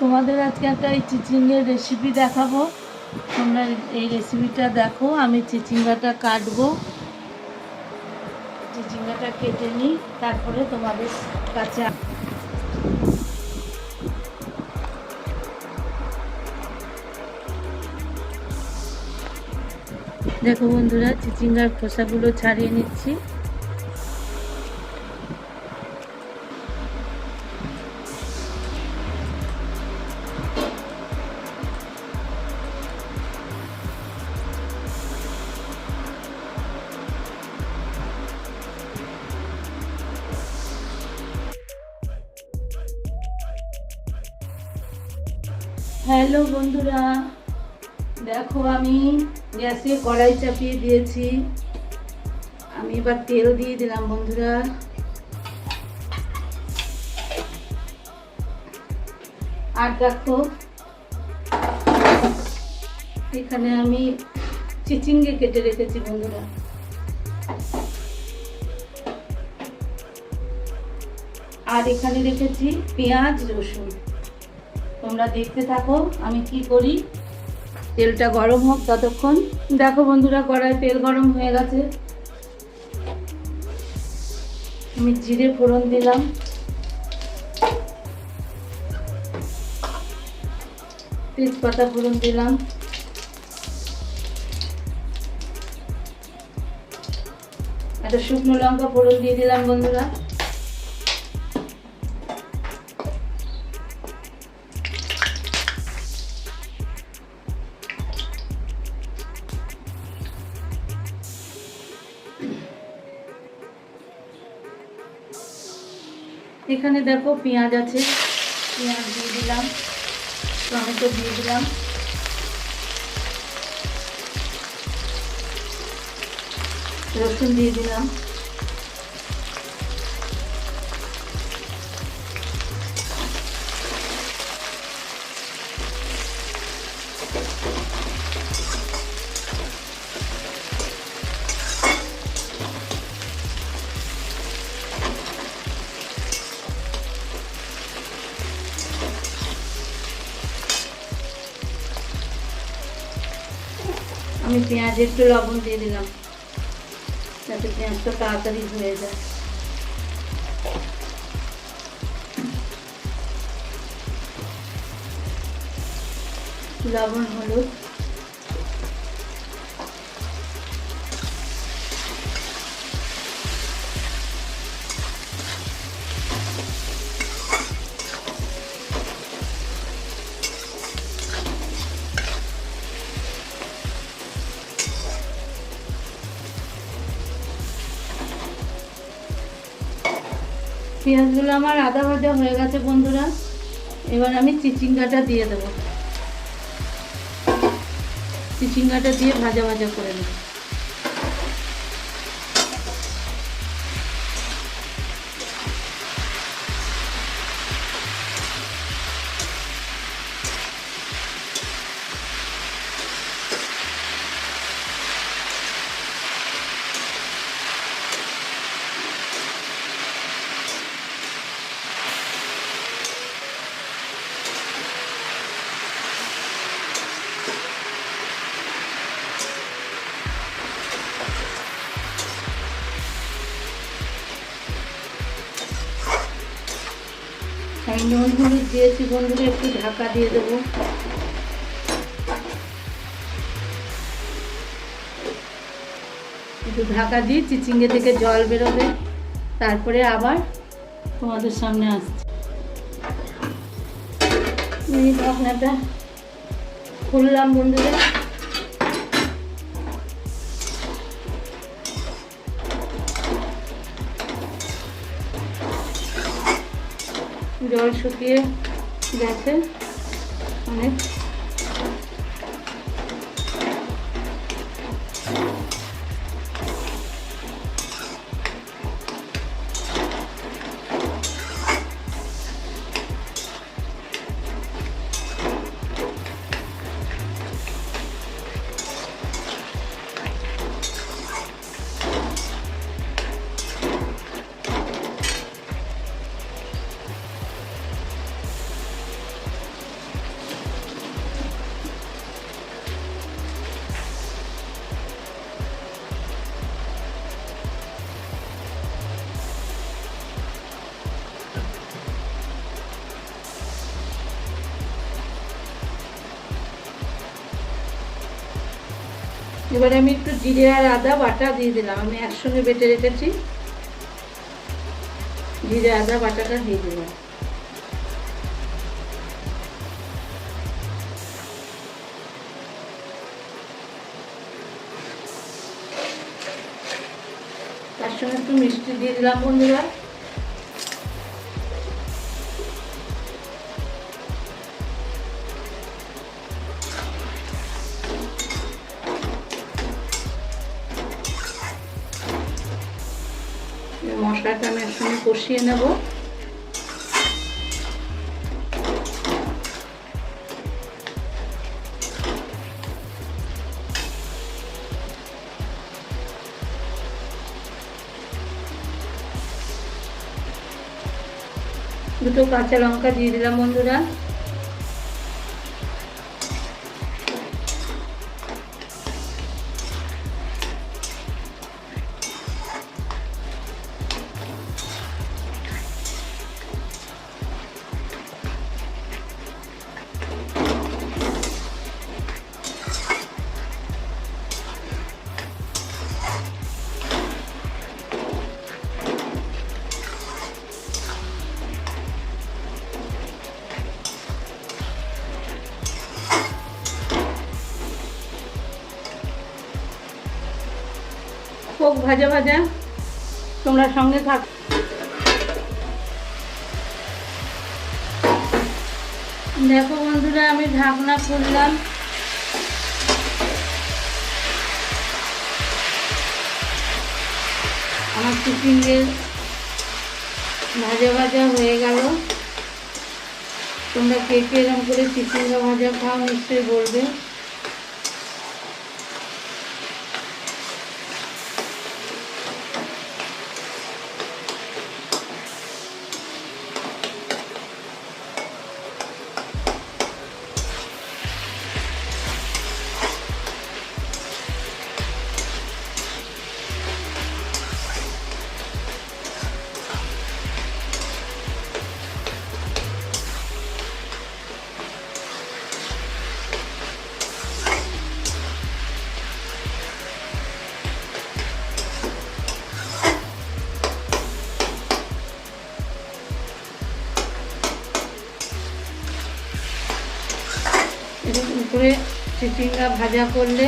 তোমাদের আজকে একটা এই চিচিঙ্গের রেসিপি দেখাবো। তোমরা এই রেসিপিটা দেখো, আমি চিচিঙ্গাটা কাটবো। চিচিঙ্গাটা কেটে নিই, তারপরে তোমাদের কাছে দেখো বন্ধুরা, চিচিঙ্গার খোসাগুলো ছাড়িয়ে নিচ্ছি। হ্যালো বন্ধুরা, দেখো আমি গ্যাসে কড়াই চাপিয়ে দিয়েছি। আমি এবার তেল দিয়ে দিলাম বন্ধুরা। আর দেখো, এখানে আমি চিচিঙ্গে কেটে রেখেছি বন্ধুরা। আর এখানে রেখেছি পেঁয়াজ রসুন। তোমরা দেখতে থাকো, আমি কি করি? তেলটা গরম হোক ততক্ষণ। দেখো বন্ধুরা কড়াই তেল গরম হয়ে গেছে। আমি জিরে ফোড়ন দিলাম। তেজপাতা ফোড়ন দিলাম। একটা শুকনো লঙ্কা ফোড়ন দিয়ে দিলাম বন্ধুরা। এখানে দেখো পেঁয়াজ আছে। পেঁয়াজ দিয়ে দিলাম টমেটো দিয়ে দিলাম। রসুন দিয়ে দিলাম। পেঁয়াজে একটু লবণ দিয়ে দিলাম। যাতে পেঁয়াজটা তাড়াতাড়ি হয়ে যায়। লবণ হলুদ। পেঁয়াজগুলো আমার আদা ভাজা হয়ে গেছে বন্ধুরা। এবার আমি চিচিঙ্গাটা দিয়ে দেবো। চিচিঙ্গাটা দিয়ে ভাজা ভাজা করে নেব। আমি নুন হলুদ দিয়েছি, বন্ধুরা, একটু ঢাকা দিয়ে দেবো। একটু ঢাকা দিয়ে চিচিঙ্গে থেকে জল বেরোবে, তারপরে আবার তোমাদের সামনে আসছে। ঢাকনাটা খুললাম, বন্ধুরা। জল শুকিয়ে গেছে অনেক। এবারে আমি একটু জিরে আর আদা বাটা দিয়ে দিলাম। আমি একসঙ্গে বেটে রেখেছি। জিরে, আদা, বাটাটা দিয়ে দিলাম। তার সঙ্গে একটু মিষ্টি দিয়ে দিলাম বন্ধুরা। মশলাটা আমি একসঙ্গে কষিয়ে নেব। দুটো কাঁচা লঙ্কা দিয়ে দিলাম বন্ধুরা। হোক ভাজা ভাজা। তোমরা সঙ্গে থাক। দেখো বন্ধুরা, আমি ঢাকনা খুললাম। আমার চিচিঙ্গের ভাজা ভাজা হয়ে গেল। তোমরা কে কে এরকম করে চিচিঙ্গা ভাজা খাও নিশ্চয়ই বলবে। করে চিচিঙ্গা ভাজা করলে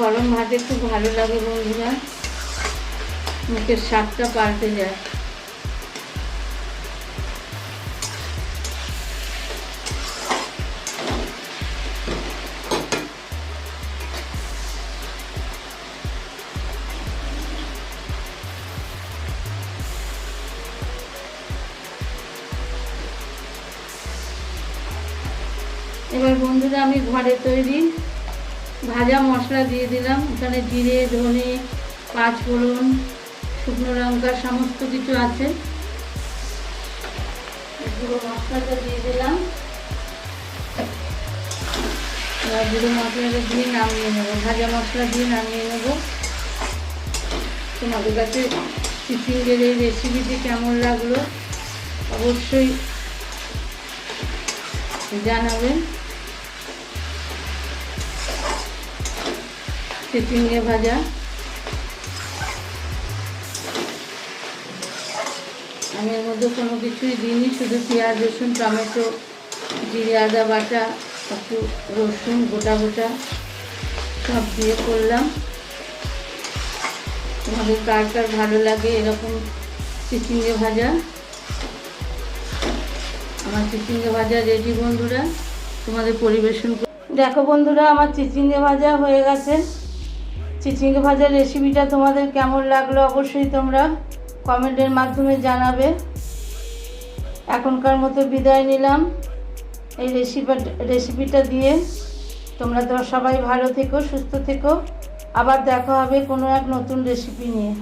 গরম ভাতে খুব ভালো লাগে বন্ধুরা। মুখের স্বাদটা পাল্টে যায়। এবার বন্ধুরা আমি ঘরে তৈরি ভাজা মশলা দিয়ে দিলাম। এখানে জিরে, ধনে, পাঁচ ফোড়ন, শুকনো লঙ্কা সমস্ত কিছু আছে। গুঁড়ো মশলাটা দিয়ে দিলাম। এবার গুঁড়ো মশলাটা দিয়ে নামিয়ে নেব। ভাজা মশলা দিয়ে নামিয়ে নেব। তোমাদের কাছে চিচিঙ্গের এই রেসিপিটি কেমন লাগল অবশ্যই জানাবেন। চিচিঙ্গে ভাজা। আমি এর মধ্যে কোনো কিছুই দিইনি, শুধু পেঁয়াজ, রসুন, টমেটো, জিরে, আদা বাটা, একটু রসুন, গোটা গোটা সব দিয়ে করলাম। তোমাদের কার কার ভালো লাগে এরকম চিচিঙ্গে ভাজা? আমার চিচিঙ্গে ভাজা রেডি বন্ধুরা, তোমাদের পরিবেশন দেখো বন্ধুরা, আমার চিচিঙ্গে ভাজা হয়ে গেছে। চিচিঙ্গে ভাজার রেসিপিটা তোমাদের কেমন লাগল অবশ্যই তোমরা কমেন্টের মাধ্যমে জানাবে। এখনকার মতো বিদায় নিলাম। এই রেসিপি রেসিপিটা দিয়ে তোমরা তো সবাই ভালো থেকো, সুস্থ থেকো। আবার দেখা হবে কোনো এক নতুন রেসিপি নিয়ে।